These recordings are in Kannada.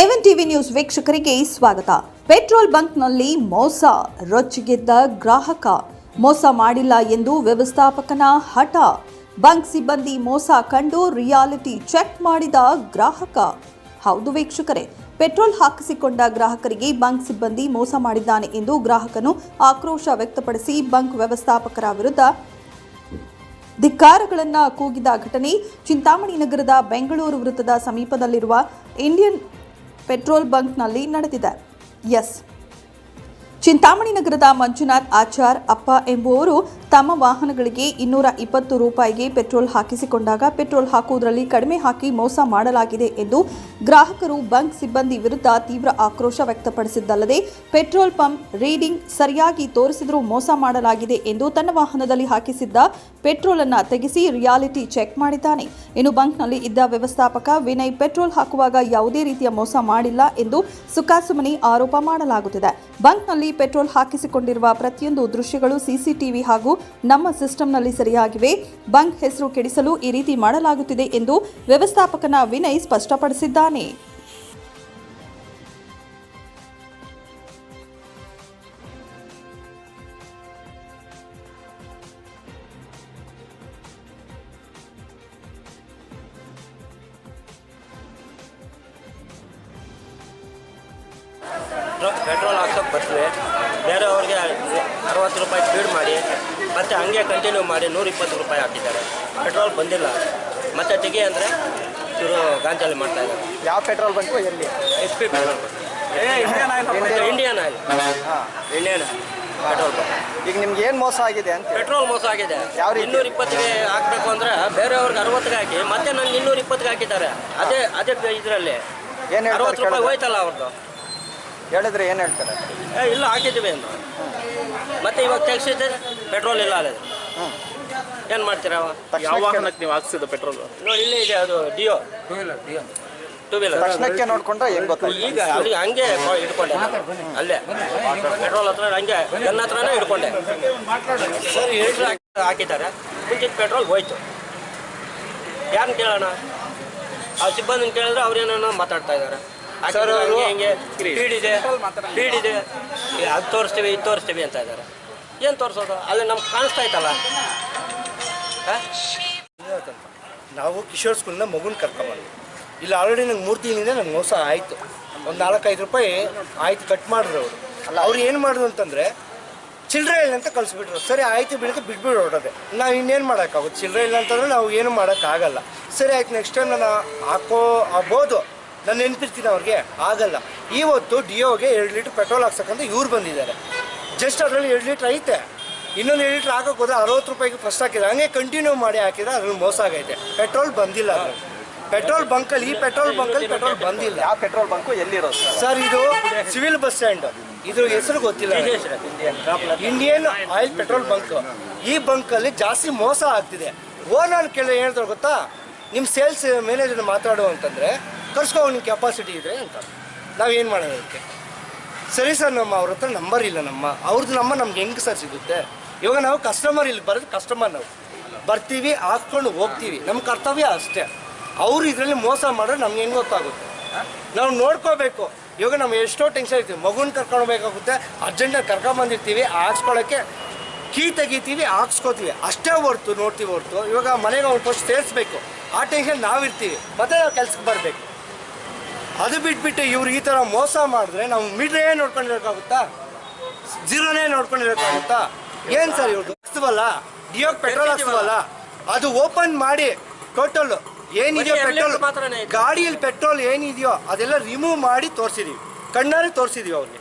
ಏವನ್ ಟಿವಿ ನ್ಯೂಸ್ ವೀಕ್ಷಕರಿಗೆ ಸ್ವಾಗತ. ಪೆಟ್ರೋಲ್ ಬಂಕ್ನಲ್ಲಿ ಮೋಸ, ರೊಚ್ಚಿಗೆದ್ದ ಗ್ರಾಹಕ. ಮೋಸ ಮಾಡಿಲ್ಲ ಎಂದು ವ್ಯವಸ್ಥಾಪಕನ ಹಠ. ಬಂಕ್ ಸಿಬ್ಬಂದಿ ಮೋಸ ಕಂಡು ರಿಯಾಲಿಟಿ ಚೆಕ್ ಮಾಡಿದ ಗ್ರಾಹಕ. ಹೌದು ವೀಕ್ಷಕರೇ, ಪೆಟ್ರೋಲ್ ಹಾಕಿಸಿಕೊಂಡ ಗ್ರಾಹಕರಿಗೆ ಬಂಕ್ ಸಿಬ್ಬಂದಿ ಮೋಸ ಮಾಡಿದ್ದಾನೆ ಎಂದು ಗ್ರಾಹಕನು ಆಕ್ರೋಶ ವ್ಯಕ್ತಪಡಿಸಿ ಬಂಕ್ ವ್ಯವಸ್ಥಾಪಕರ ವಿರುದ್ಧ ಧಿಕ್ಕಾರಗಳನ್ನು ಕೂಗಿದ ಘಟನೆ ಚಿಂತಾಮಣಿ ನಗರದ ಬೆಂಗಳೂರು ವೃತ್ತದ ಸಮೀಪದಲ್ಲಿರುವ ಇಂಡಿಯನ್ ಪೆಟ್ರೋಲ್ ಬಂಕ್ನಲ್ಲಿ ನಡೆದಿದೆ. ಎಸ್. ಚಿಂತಾಮಣಿ ನಗರದ ಮಂಜುನಾಥ್ ಆಚಾರ್ ಅಪ್ಪ ಎಂಬುವರು ತಮ್ಮ ವಾಹನಗಳಿಗೆ ಇನ್ನೂರ ಇಪ್ಪತ್ತು ರೂಪಾಯಿಗೆ ಪೆಟ್ರೋಲ್ ಹಾಕಿಸಿಕೊಂಡಾಗ ಪೆಟ್ರೋಲ್ ಹಾಕುವುದರಲ್ಲಿ ಕಡಿಮೆ ಹಾಕಿ ಮೋಸ ಮಾಡಲಾಗಿದೆ ಎಂದು ಗ್ರಾಹಕರು ಬಂಕ್ ಸಿಬ್ಬಂದಿ ವಿರುದ್ಧ ತೀವ್ರ ಆಕ್ರೋಶ ವ್ಯಕ್ತಪಡಿಸಿದ್ದಲ್ಲದೆ ಪೆಟ್ರೋಲ್ ಪಂಪ್ ರೀಡಿಂಗ್ ಸರಿಯಾಗಿ ತೋರಿಸಿದರೂ ಮೋಸ ಮಾಡಲಾಗಿದೆ ಎಂದು ತನ್ನ ವಾಹನದಲ್ಲಿ ಹಾಕಿಸಿದ್ದ ಪೆಟ್ರೋಲ್ ಅನ್ನು ತೆಗೆಸಿ ರಿಯಾಲಿಟಿ ಚೆಕ್ ಮಾಡಿದ್ದಾನೆ. ಇನ್ನು ಬಂಕ್ನಲ್ಲಿ ಇದ್ದ ವ್ಯವಸ್ಥಾಪಕ ವಿನಯ್ ಪೆಟ್ರೋಲ್ ಹಾಕುವಾಗ ಯಾವುದೇ ರೀತಿಯ ಮೋಸ ಮಾಡಿಲ್ಲ ಎಂದು ಸುಖಾಸುಮನಿ ಆರೋಪ ಮಾಡಲಾಗುತ್ತಿದೆ. ಬಂಕ್ನಲ್ಲಿ ಪೆಟ್ರೋಲ್ ಹಾಕಿಸಿಕೊಂಡಿರುವ ಪ್ರತಿಯೊಂದು ದೃಶ್ಯಗಳು ಸಿಸಿಟಿವಿ ಹಾಗೂ ನಮ್ಮ ಸಿಸ್ಟಂನಲ್ಲಿ ಸರಿಯಾಗಿವೆ. ಬಂಕ್ ಹೆಸರು ಕೆಡಿಸಲು ಈ ರೀತಿ ಮಾಡಲಾಗುತ್ತಿದೆ ಎಂದು ವ್ಯವಸ್ಥಾಪಕನ ವಿನಯ್ ಸ್ಪಷ್ಟಪಡಿಸಿದ್ದಾನೆ. ಪೆಟ್ರೋ- ಪೆಟ್ರೋಲ್ ಹಾಕ್ಸೋಕೆ ಬರ್ತೀವಿ. ಬೇರೆಯವ್ರಿಗೆ ಅರವತ್ತು ರೂಪಾಯಿ ಸ್ಪೀಡ್ ಮಾಡಿ ಮತ್ತು ಹಂಗೆ ಕಂಟಿನ್ಯೂ ಮಾಡಿ ನೂರಿಪ್ಪತ್ತು ರೂಪಾಯಿ ಹಾಕಿದ್ದಾರೆ. ಪೆಟ್ರೋಲ್ ಬಂದಿಲ್ಲ. ಮತ್ತೆ ತೆಗಿ ಅಂದರೆ ಇವರು ಗಾಂಜಾಲಿ ಮಾಡ್ತಾ ಇದ್ದಾರೆ. ಯಾವ ಪೆಟ್ರೋಲ್ ಬಂತು ಎಲ್ಲಿ? H P petrol Indian oil Indian oil Indian petrol bunk ಈಗ ನಿಮ್ಗೆ ಏನು ಮೋಸ ಆಗಿದೆ ಅಂತ ಪೆಟ್ರೋಲ್ ಮೋಸ ಆಗಿದೆ. ಯಾವ? ಇನ್ನೂರ ಇಪ್ಪತ್ತಿಗೆ ಹಾಕಬೇಕು ಅಂದರೆ ಬೇರೆಯವ್ರಿಗೆ ಅರವತ್ತಿಗೆ ಹಾಕಿ ಮತ್ತೆ ನನಗೆ ಇನ್ನೂರ ಇಪ್ಪತ್ತಿಗೆ ಹಾಕಿದ್ದಾರೆ. ಅದೇ ಅದೇ ಇದರಲ್ಲಿ. ಏನು ಅರವತ್ತು ರೂಪಾಯಿ ಹೋಯ್ತಲ್ಲ ಅವ್ರದ್ದು ಹೇಳಿದ್ರೆ ಏನು ಹೇಳ್ತಾರೆ? ಏ ಇಲ್ಲ ಹಾಕಿದ್ದೀವಿ ಅಂತ ಮತ್ತೆ ಇವಾಗ ತೆಗ್ಸಿದ್ರೆ ಪೆಟ್ರೋಲ್ ಇಲ್ಲ ಅಲ್ಲ ಏನು ಮಾಡ್ತೀರಾ ಅವ? ಯಾವ ವಾಹನಕ್ಕೆ ನೀವು ಹಾಕ್ಸಿದ್ದು ಪೆಟ್ರೋಲ್ ನೋಡಿ ಇಲ್ಲೇ ಇದೆ ಅದು ಡಿಯೋ ಟೂ ವೀಲರ್ ತಕ್ಷಣಕ್ಕೆ ನೋಡ್ಕೊಂಡ್ರೆ ಹೆಂಗ್ ಗೊತ್ತಾಯ್ತು ಈಗ ಅಲ್ಲಿ ಹಂಗೆ ಇಟ್ಕೊಂಡೆ ಅಲ್ಲೇ. ಪೆಟ್ರೋಲ್ ಹತ್ರ ಹಂಗೆ ಗನ್ ಹತ್ರನೇ ಇಟ್ಕೊಂಡೆ. ಸರ್ ಹಾಕಿದ್ದಾರೆ. ಮುಂಚಿತ ಪೆಟ್ರೋಲ್ ಹೋಯ್ತು. ಯಾರನ್ನ ಕೇಳೋಣ? ಆ ಸಿಬ್ಬಂದಿನ ಕೇಳಿದ್ರೆ ಅವ್ರೇನೇನೋ ಮಾತಾಡ್ತಾ ಇದ್ದಾರೆ. ಸರ್ ಅವರು ಸ್ಪೀಡ್ ಇದೆ. ಸ್ಪೀಡ್ ಇದೆ. ಅದು ತೋರಿಸ್ತೀವಿ ಇದು ತೋರಿಸ್ತೀವಿ ಅಂತ ಇದ್ದಾರೆ ಏನು ತೋರಿಸೋದು? ಅಲ್ಲಿ ನಮ್ಗೆ ಕಾಣಿಸ್ತಾ ಇತ್ತಲ್ಲ? ನಾವು ಕಿಶೋರ್ ಸ್ಕೂಲ್ನ ಮಗುನ ಕರ್ಕೊಂಬಂದ್ವಿ. ಇಲ್ಲಿ ಆಲ್ರೆಡಿ ನಂಗೆ ಮೂರು ತಿಂಗಳಿಂದ ನಂಗೆ ಮೋಸ ಆಯಿತು. ಒಂದು ನಾಲ್ಕೈದು ರೂಪಾಯಿ ಆಯ್ತು ಕಟ್ ಮಾಡಿದ್ರು ಅವರು. ಅಲ್ಲ ಅವ್ರು ಏನು ಮಾಡಿದ್ರು ಅಂತಂದರೆ ಚಿಲ್ಲರೆ ಇಲ್ಲ ಅಂತ ಕಳಿಸ್ಬಿಟ್ರು. ಸರಿ ಆಯ್ತು ಬಿಡಕ್ಕೆ ಬಿಟ್ಬಿಟ್ಟು ಹೊರಟದೆ ನಾವು ಇನ್ನೇನು ಮಾಡೋಕ್ಕಾಗುತ್ತೆ ಚಿಲ್ಲರೆ ಇಲ್ಲ ಅಂತಂದ್ರೆ ನಾವು ಏನು ಮಾಡೋಕ್ಕಾಗಲ್ಲ. ಸರಿ ಆಯ್ತು ನೆಕ್ಸ್ಟ್ ಟೈಮ್ ನಾನು ಹಾಕೋ ಆಗ್ಬೋದು ನಾನು ನೆನಪಿರ್ತೀನಿ ಅವ್ರಿಗೆ ಆಗಲ್ಲ. ಇವತ್ತು ಡಿಯೋಗೆ ಎರಡು ಲೀಟ್ರ್ ಪೆಟ್ರೋಲ್ ಹಾಕ್ಸಕ್ಕಂತ ಇವ್ರು ಬಂದಿದ್ದಾರೆ. ಜಸ್ಟ್ ಅದರಲ್ಲಿ ಎರಡು ಲೀಟ್ರ್ ಐತೆ. ಇನ್ನೊಂದು ಎರಡು ಲೀಟ್ರ್ ಹಾಕೋಕೆ ಹೋದ್ರೆ ಅರವತ್ತು ರೂಪಾಯಿಗೆ ಫಸ್ಟ್ ಹಾಕಿದ್ರೆ ಹಂಗೆ ಕಂಟಿನ್ಯೂ ಮಾಡಿ ಹಾಕಿದ್ರೆ ಅದ್ರಲ್ಲಿ ಮೋಸ ಆಗೈತೆ. ಪೆಟ್ರೋಲ್ ಬಂದಿಲ್ಲ ಪೆಟ್ರೋಲ್ ಬಂಕಲ್ಲಿ ಈ ಪೆಟ್ರೋಲ್ ಬಂಕಲ್ಲಿ ಪೆಟ್ರೋಲ್ ಬಂದಿಲ್ಲ. ಯಾವ ಪೆಟ್ರೋಲ್ ಬಂಕು ಎಲ್ಲಿರೋದು ಸರ್? ಇದು ಸಿವಿಲ್ ಬಸ್ ಸ್ಟ್ಯಾಂಡ್ ಇದ್ರ ಹೆಸರು ಗೊತ್ತಿಲ್ಲ ಇಂಡಿಯನ್ ಆಯಿಲ್ ಪೆಟ್ರೋಲ್ ಬಂಕ್ ಈ ಬಂಕಲ್ಲಿ ಜಾಸ್ತಿ ಮೋಸ ಆಗ್ತಿದೆ. ಓ ನಾನು ಕೇಳಿ ಹೇಳಿದ್ರು ಗೊತ್ತಾ? ನಿಮ್ಮ ಸೇಲ್ಸ್ ಮ್ಯಾನೇಜರ್ ಮಾತಾಡು ಅಂತಂದರೆ ಕರ್ಸ್ಕೊ ಅವ್ನಿಗೆ ಕೆಪಾಸಿಟಿ ಇದೆ ಅಂತ. ನಾವೇನು ಮಾಡೋದು ಅದಕ್ಕೆ? ಸರಿ ಸರ್, ನಮ್ಮ ಅವ್ರ ಹತ್ರ ನಂಬರ್ ಇಲ್ಲ ನಮ್ಮ. ಅವ್ರದ್ದು ನಮ್ಮ, ನಮ್ಗೆ ಹೆಂಗೆ ಸರ್ ಸಿಗುತ್ತೆ? ಇವಾಗ ನಾವು ಕಸ್ಟಮರ್ ಇಲ್ಲಿ ಬರೋದು ಕಸ್ಟಮರ್ ನಾವು. ಬರ್ತೀವಿ, ಹಾಕ್ಕೊಂಡು ಹೋಗ್ತೀವಿ. ನಮ್ಮ ಕರ್ತವ್ಯ ಅಷ್ಟೇ. ಅವರು ಇದರಲ್ಲಿ ಮೋಸ ಮಾಡಿದ್ರೆ ನಮ್ಗೆ ಹೆಂಗೆ ಗೊತ್ತಾಗುತ್ತೆ? ನಾವು ನೋಡ್ಕೋಬೇಕು. ಇವಾಗ ನಾವು ಎಷ್ಟೋ ಟೆನ್ಷನ್ ಇರ್ತೀವಿ. ಮಗುನ ಕರ್ಕೊಂಡು ಹೋಗ್ಬೇಕಾಗುತ್ತೆ. ಅರ್ಜೆಂಟಾಗಿ ಕರ್ಕೊಂಬಂದಿರ್ತೀವಿ ಹಾಕ್ಸ್ಕೊಳಕ್ಕೆ ಕೀ ತೆಗಿತೀವಿ, ಹಾಕ್ಸ್ಕೋತೀವಿ. ಅಷ್ಟೇ ಹೊರ್ತು, ನೋಡ್ತೀವಿ ಹೊರ್ತು. ಇವಾಗ ಮನೆಗೆ ಅವ್ರು ಫಸ್ಟ್ ಸೇರಿಸ್ಬೇಕು. ಆ ಟೆನ್ಷನ್ ನಾವಿರ್ತೀವಿ ಮತ್ತೆ ನಾವು ಕೆಲ್ಸಕ್ಕೆ ಬರಬೇಕು. ಅದು ಬಿಟ್ಬಿಟ್ಟು ಇವ್ರು ಈ ಥರ ಮೋಸ ಮಾಡಿದ್ರೆ ನಾವು ಮೀಟ್ರೇ ನೋಡ್ಕೊಂಡಿರೋಕ್ಕಾಗುತ್ತಾ? ಜೀರೋನೇ ನೋಡ್ಕೊಂಡಿರೋಕ್ಕಾಗುತ್ತಾ? ಏನು ಸರ್ ಇವ್ರು ಹಾಕ್ತೀವಲ್ಲ ಡಿಯೋಕ್ ಪೆಟ್ರೋಲ್ ಹಾಕ್ತೀವಲ್ಲ ಅದು ಓಪನ್ ಮಾಡಿ ಟೋಟಲ್ ಏನಿದೆಯೋ ಪೆಟ್ರೋಲ್. ಗಾಡಿಯಲ್ಲಿ ಪೆಟ್ರೋಲ್ ಏನಿದೆಯೋ ಅದೆಲ್ಲ ರಿಮೂವ್ ಮಾಡಿ ತೋರಿಸಿದೀವಿ. ಕಣ್ಣಾರೆ ತೋರಿಸಿದೀವಿ ಅವ್ರಿಗೆ.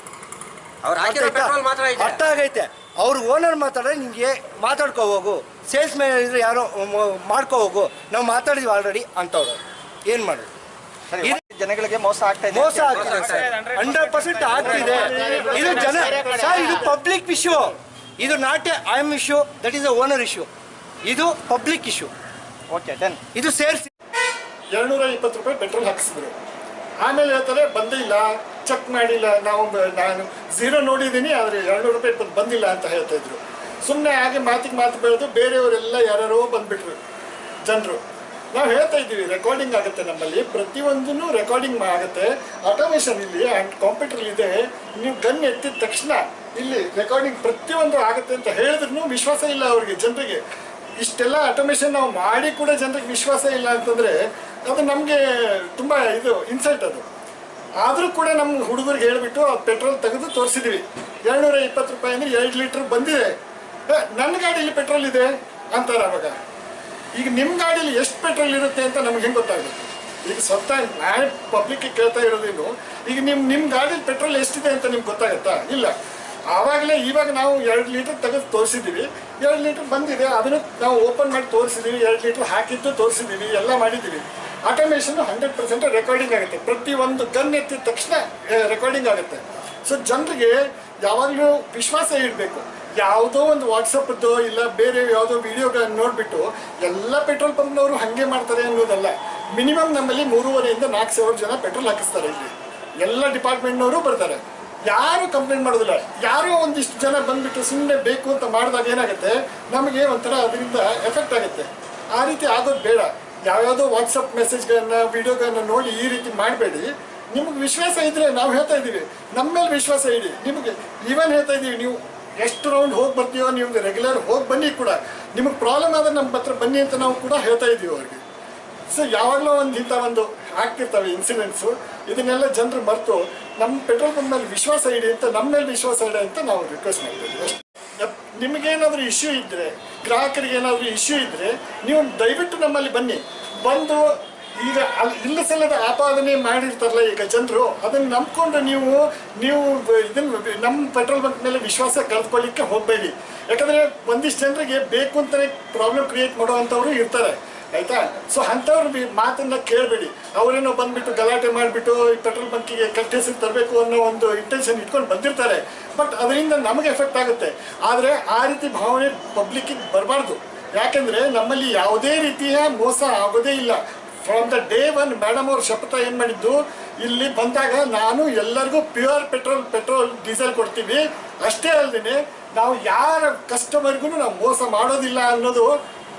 ಅವ್ರು ಹಾಕಿರೋ ಪೆಟ್ರೋಲ್ ಮಾತ್ರ ಇದೆ. ಅರ್ಥ ಆಗೈತೆ. ಅವ್ರ ಓನರ್ ಮಾತಾಡ್ರೆ ನಿಮಗೆ ಮಾತಾಡ್ಕೋ ಹೋಗು. ಸೇಲ್ಸ್ ಮ್ಯಾನ್ ಇದ್ರೆ ಯಾರೋ ಮಾಡ್ಕೋಬೋಗು ಮಾಡ್ಕೋ ಹೋಗು. ನಾವು ಮಾತಾಡಿದ್ವಿ ಆಲ್ರೆಡಿ ಅಂತವ್ರು. ಏನು ಮಾಡೋದು? ಜನಗಳಿಗೆ ಮೋಸ ಆಗ್ತಾ ಇದೆ. ಮೋಸ ಆಗ್ತಿದೆ ಸರ್. ಹಂಡ್ರೆಡ್ ಪರ್ಸೆಂಟ್ ಆಗ್ತಿದೆ. ಇದು ಜನ ಸರ್ ಇದು ಪಬ್ಲಿಕ್ ಇಶ್ಯೂ ಇದು not a I am issue that is a owner issue ಇದು ಪಬ್ಲಿಕ್ ಇಶ್ಯೂ ಓಕೆ ಡನ್ ಇದು ಸೇರಿಸಿ ಎರಡ್ನೂರ ಇಪ್ಪತ್ತು ರೂಪಾಯಿ ಪೆಟ್ರೋಲ್ ಹಾಕಿಸಿದ್ರು. ಆಮೇಲೆ ಹೇಳ್ತಾರೆ ಬಂದಿಲ್ಲ ಚೆಕ್ ಮಾಡಿಲ್ಲ ನಾವು ನಾನು ಝೀರೋ ನೋಡಿದ್ದೀನಿ ಆದರೆ ಎರಡ್ನೂರು ರೂಪಾಯಿ ಇಪ್ಪತ್ತು ಬಂದಿಲ್ಲ ಅಂತ ಹೇಳ್ತಾ ಇದ್ರು. ಸುಮ್ಮನೆ ಹಾಗೆ ಮಾತಿಗೆ ಮಾತು ಬೆಳೆದು ಬೇರೆಯವರೆಲ್ಲ ಯಾರ್ಯಾರೋ ಬಂದ್ಬಿಟ್ರು ಜನರು. ನಾವು ಹೇಳ್ತಾ ಇದ್ದೀವಿ ರೆಕಾರ್ಡಿಂಗ್ ಆಗುತ್ತೆ ನಮ್ಮಲ್ಲಿ, ಪ್ರತಿಯೊಂದನ್ನು ರೆಕಾರ್ಡಿಂಗ್ ಆಗುತ್ತೆ. ಆಟೋಮೇಷನ್ ಇಲ್ಲಿ ಆ್ಯಂಡ್ ಕಾಂಪ್ಯೂಟರ್ ಇದೆ. ನೀವು ಗನ್ ಎತ್ತಿದ ತಕ್ಷಣ ಇಲ್ಲಿ ರೆಕಾರ್ಡಿಂಗ್ ಪ್ರತಿಯೊಂದು ಆಗುತ್ತೆ ಅಂತ ಹೇಳಿದ್ರು ವಿಶ್ವಾಸ ಇಲ್ಲ ಅವರಿಗೆ ಜನರಿಗೆ. ಇಷ್ಟೆಲ್ಲ ಆಟೋಮೇಷನ್ ನಾವು ಮಾಡಿ ಕೂಡ ಜನರಿಗೆ ವಿಶ್ವಾಸ ಇಲ್ಲ ಅಂತಂದರೆ ಅದು ನಮಗೆ ತುಂಬ ಇದು ಇನ್ಸಲ್ಟ್ ಅದು. ಆದರೂ ಕೂಡ ನಮ್ಮ ಹುಡುಗರಿಗೆ ಹೇಳಿಬಿಟ್ಟು ಆ ಪೆಟ್ರೋಲ್ ತೆಗೆದು ತೋರಿಸಿದ್ವಿ. ಎರಡುನೂರ ಇಪ್ಪತ್ತು ರೂಪಾಯಿ ಅಂದರೆ ಎರಡು ಲೀಟ್ರ್ ಬಂದಿದೆ. ನನ್ನ ಗಾಡಿಯಲ್ಲಿ ಪೆಟ್ರೋಲ್ ಇದೆ ಅಂತಾರೆ ಅವಾಗ. ಈಗ ನಿಮ್ಮ ಗಾಡಿಯಲ್ಲಿ ಎಷ್ಟು ಪೆಟ್ರೋಲ್ ಇರುತ್ತೆ ಅಂತ ನಮ್ಗೆ ಹೆಂಗೆ ಗೊತ್ತಾಗುತ್ತೆ? ಈಗ ಸ್ವತಃ ನಾನು ಪಬ್ಲಿಕ್ಗೆ ಕೇಳ್ತಾ ಇರೋದೇನು, ಈಗ ನಿಮ್ಮ ನಿಮ್ಮ ಗಾಡೀಲಿ ಪೆಟ್ರೋಲ್ ಎಷ್ಟಿದೆ ಅಂತ ನಿಮ್ಗೆ ಗೊತ್ತಾಗುತ್ತಾ? ಇಲ್ಲ. ಆವಾಗಲೇ ಇವಾಗ ನಾವು ಎರಡು ಲೀಟರ್ ತೆಗೆದು ತೋರಿಸಿದ್ದೀವಿ ಎರಡು ಲೀಟರ್ ಬಂದಿದೆ, ಅದನ್ನು ನಾವು ಓಪನ್ ಮಾಡಿ ತೋರಿಸಿದ್ದೀವಿ ಎರಡು ಲೀಟರ್ ಹಾಕಿದ್ದು ತೋರಿಸಿದ್ದೀವಿ ಎಲ್ಲ ಮಾಡಿದ್ದೀವಿ ಆಟೋಮೇಷನ್ ಹಂಡ್ರೆಡ್ ಪರ್ಸೆಂಟ್ ರೆಕಾರ್ಡಿಂಗ್ ಆಗುತ್ತೆ. ಪ್ರತಿ ಒಂದು ಗನ್ ಎತ್ತಿದ ತಕ್ಷಣ ರೆಕಾರ್ಡಿಂಗ್ ಆಗುತ್ತೆ. ಸೊ ಜನರಿಗೆ ಯಾವಾಗಲೂ ವಿಶ್ವಾಸ ಇಡಬೇಕು ಯಾವುದೋ ಒಂದು ವಾಟ್ಸಪ್ದು ಇಲ್ಲ ಬೇರೆ ಯಾವುದೋ ವಿಡಿಯೋಗಳನ್ನು ನೋಡಿಬಿಟ್ಟು ಎಲ್ಲ ಪೆಟ್ರೋಲ್ ಪಂಪ್ನವರು ಹಾಗೆ ಮಾಡ್ತಾರೆ ಅನ್ನೋದಲ್ಲ. ಮಿನಿಮಮ್ ನಮ್ಮಲ್ಲಿ ಮೂರುವರೆಯಿಂದ ನಾಲ್ಕು ಸಾವಿರ ಜನ ಪೆಟ್ರೋಲ್ ಹಾಕಿಸ್ತಾರೆ ಇಲ್ಲಿ. ಎಲ್ಲ ಡಿಪಾರ್ಟ್ಮೆಂಟ್ನವರು ಬರ್ತಾರೆ. ಯಾರು ಕಂಪ್ಲೇಂಟ್ ಮಾಡೋದಿಲ್ಲ. ಯಾರೋ ಒಂದಿಷ್ಟು ಜನ ಬಂದ್ಬಿಟ್ಟು ಸುಮ್ಮನೆ ಬೇಕು ಅಂತ ಮಾಡಿದಾಗ ಏನಾಗುತ್ತೆ? ನಮಗೆ ಒಂಥರ ಅದರಿಂದ ಎಫೆಕ್ಟ್ ಆಗುತ್ತೆ. ಆ ರೀತಿ ಆಗೋದು ಬೇಡ. ಯಾವ್ಯಾವುದೋ ವಾಟ್ಸಪ್ ಮೆಸೇಜ್ಗಳನ್ನು ವಿಡಿಯೋಗಳನ್ನ ನೋಡಿ ಈ ರೀತಿ ಮಾಡಬೇಡಿ. ನಿಮಗೆ ವಿಶ್ವಾಸ ಇದ್ರೆ ನಾವು ಹೇಳ್ತಾ ಇದ್ದೀವಿ. ನಮ್ಮ ಮೇಲೆ ವಿಶ್ವಾಸ ಇಡಿ. ನಿಮಗೆ ಈವನ್ ಹೇಳ್ತಾ ಇದ್ದೀವಿ. ನೀವು ಎಷ್ಟು ರೌಂಡ್ ಹೋಗಿ ಬರ್ತೀವೋ ನೀವು ರೆಗ್ಯುಲರ್ ಹೋಗಿ ಬನ್ನಿ ಕೂಡ. ನಿಮಗೆ ಪ್ರಾಬ್ಲಮ್ ಆದರೆ ನಮ್ಮ ಹತ್ರ ಬನ್ನಿ ಅಂತ ನಾವು ಕೂಡ ಹೇಳ್ತಾ ಇದ್ದೀವಿ ಅವ್ರಿಗೆ. ಸೊ ಯಾವಾಗಲೂ ಒಂದು ಇಂಥ ಒಂದು ಆಗ್ತಿರ್ತವೆ ಇನ್ಸಿಡೆಂಟ್ಸು ಇದನ್ನೆಲ್ಲ ಜನರು ಮರೆತು ನಮ್ಮ ಪೆಟ್ರೋಲ್ ಪಂಪ್ ಮೇಲೆ ವಿಶ್ವಾಸ ಇಡಿ ಅಂತ ನಮ್ಮ ಮೇಲೆ ವಿಶ್ವಾಸ ಇಡಿ ಅಂತ ನಾವು ರಿಕ್ವೆಸ್ಟ್ ಮಾಡ್ತೀವಿ ನಿಮಗೇನಾದರೂ ಇಶ್ಯೂ ಇದ್ದರೆ ಗ್ರಾಹಕರಿಗೆ ಏನಾದರೂ ಇಶ್ಯೂ ಇದ್ದರೆ ನೀವು ದಯವಿಟ್ಟು ನಮ್ಮಲ್ಲಿ ಬನ್ನಿ. ಬಂದು ಈಗ ಅಲ್ಲಿ ಇಲ್ಲಸಲ್ಲದ ಆಪಾದನೆ ಮಾಡಿರ್ತಾರಲ್ಲ ಈಗ ಜನರು, ಅದನ್ನು ನಂಬ್ಕೊಂಡು ನೀವು ನೀವು ಇದನ್ನು ನಮ್ಮ ಪೆಟ್ರೋಲ್ ಬಂಕ್ ಮೇಲೆ ವಿಶ್ವಾಸ ಕಳೆದುಕೊಳ್ಳಿಕ್ಕೆ ಹೋಗಬೇಡಿ. ಯಾಕಂದರೆ ಒಂದಿಷ್ಟು ಜನರಿಗೆ ಬೇಕು ಅಂತಲೇ ಪ್ರಾಬ್ಲಮ್ ಕ್ರಿಯೇಟ್ ಮಾಡುವಂಥವ್ರು ಇರ್ತಾರೆ, ಆಯ್ತಾ? ಸೊ ಅಂಥವ್ರ ಮಾತನ್ನು ಕೇಳಬೇಡಿ. ಅವರೇನೋ ಬಂದುಬಿಟ್ಟು ಗಲಾಟೆ ಮಾಡಿಬಿಟ್ಟು ಈ ಪೆಟ್ರೋಲ್ ಬಂಕಿಗೆ ಹೆಸರು ತರಬೇಕು ಅನ್ನೋ ಒಂದು ಇಂಟೆನ್ಷನ್ ಇಟ್ಕೊಂಡು ಬಂದಿರ್ತಾರೆ. ಬಟ್ ಅದರಿಂದ ನಮಗೆ ಎಫೆಕ್ಟ್ ಆಗುತ್ತೆ. ಆದರೆ ಆ ರೀತಿ ಭಾವನೆ ಪಬ್ಲಿಕ್ಕಿಗೆ ಬರಬಾರ್ದು. ಯಾಕೆಂದರೆ ನಮ್ಮಲ್ಲಿ ಯಾವುದೇ ರೀತಿಯ ಮೋಸ ಆಗೋದೇ ಇಲ್ಲ. From the day one madam ಅವ್ರ ಶಪಥ ಏನು ಮಾಡಿದ್ದು, ಇಲ್ಲಿ ಬಂದಾಗ ನಾನು ಎಲ್ಲರಿಗೂ ಪ್ಯೂರ್ ಪೆಟ್ರೋಲ್ ಪೆಟ್ರೋಲ್ ಡೀಸೆಲ್ ಕೊಡ್ತೀವಿ. ಅಷ್ಟೇ ಅಲ್ಲದೆ ನಾವು ಯಾರ ಕಸ್ಟಮರ್ಗೂ ನಾವು ಮೋಸ ಮಾಡೋದಿಲ್ಲ ಅನ್ನೋದು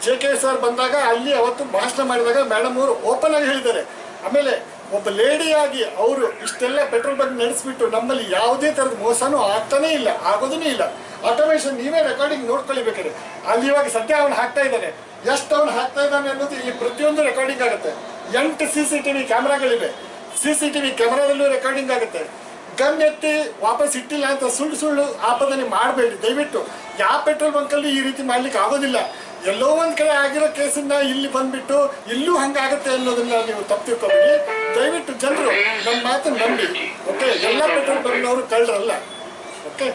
ಜೆ ಕೆ ಸರ್ ಬಂದಾಗ, ಅಲ್ಲಿ ಅವತ್ತು ಭಾಷಣ ಮಾಡಿದಾಗ ಮೇಡಮ್ ಅವರು ಓಪನ್ ಆಗಿ ಹೇಳಿದ್ದಾರೆ. ಆಮೇಲೆ ಒಬ್ಬ ಲೇಡಿಯಾಗಿ ಅವರು ಇಷ್ಟೆಲ್ಲ ಪೆಟ್ರೋಲ್ ಬಗ್ಗೆ ನಡೆಸ್ಬಿಟ್ಟು ನಮ್ಮಲ್ಲಿ ಯಾವುದೇ ಥರದ ಮೋಸನೂ ಆಗ್ತಾನೇ ಇಲ್ಲ, ಆಗೋದೂ ಇಲ್ಲ. ಆಟೋಮೇಷನ್ ನೀವೇ ರೆಕಾರ್ಡಿಂಗ್ ನೋಡ್ಕೊಳ್ಳಿ ಬೇಕಾದ್ರೆ ಅಲ್ಲಿ ಇವಾಗ ಸದ್ಯ ಅವನು ಹಾಕ್ತಾ ಇದ್ದಾನೆ. ಎಷ್ಟು ಅವನು ಹಾಕ್ತಾ ಇದ್ದಾನೆ ಅನ್ನೋದು ಈ ಪ್ರತಿಯೊಂದು ರೆಕಾರ್ಡಿಂಗ್ ಆಗುತ್ತೆ. ಎಂಟು ಸಿ ಸಿ ಟಿ ವಿ ಕ್ಯಾಮ್ರಾಗಳಿವೆ. ಸಿ ಸಿ ಟಿ ವಿ ಕ್ಯಾಮ್ರಾದಲ್ಲೂ ರೆಕಾರ್ಡಿಂಗ್ ಆಗುತ್ತೆ. ಗನ್ ಎತ್ತಿ ವಾಪಸ್ ಇಟ್ಟಿಲ್ಲ ಅಂತ ಸುಳ್ಳು ಸುಳ್ಳು ಆಪಾದನೆ ಮಾಡಬೇಡಿ. ದಯವಿಟ್ಟು ಯಾವ ಪೆಟ್ರೋಲ್ ಬಂಕಲ್ಲಿ ಈ ರೀತಿ ಮಾಡ್ಲಿಕ್ಕೆ ಆಗೋದಿಲ್ಲ. ಎಲ್ಲೋ ಒಂದು ಕಡೆ ಆಗಿರೋ ಕೇಸನ್ನ ಇಲ್ಲಿ ಬಂದ್ಬಿಟ್ಟು ಇಲ್ಲೂ ಹಂಗಾಗುತ್ತೆ ಅನ್ನೋದನ್ನ ನೀವು ತಪ್ಪು ದಯವಿಟ್ಟು ಜನರು ನಮ್ಮ ಮಾತನ್ನು ನಂಬಿ ಓಕೆ ಎಲ್ಲ ಪೆಟ್ರೋಲ್ ಬಂಕ್ನವರು ಕಳ್ಳರಲ್ಲ ಓಕೆ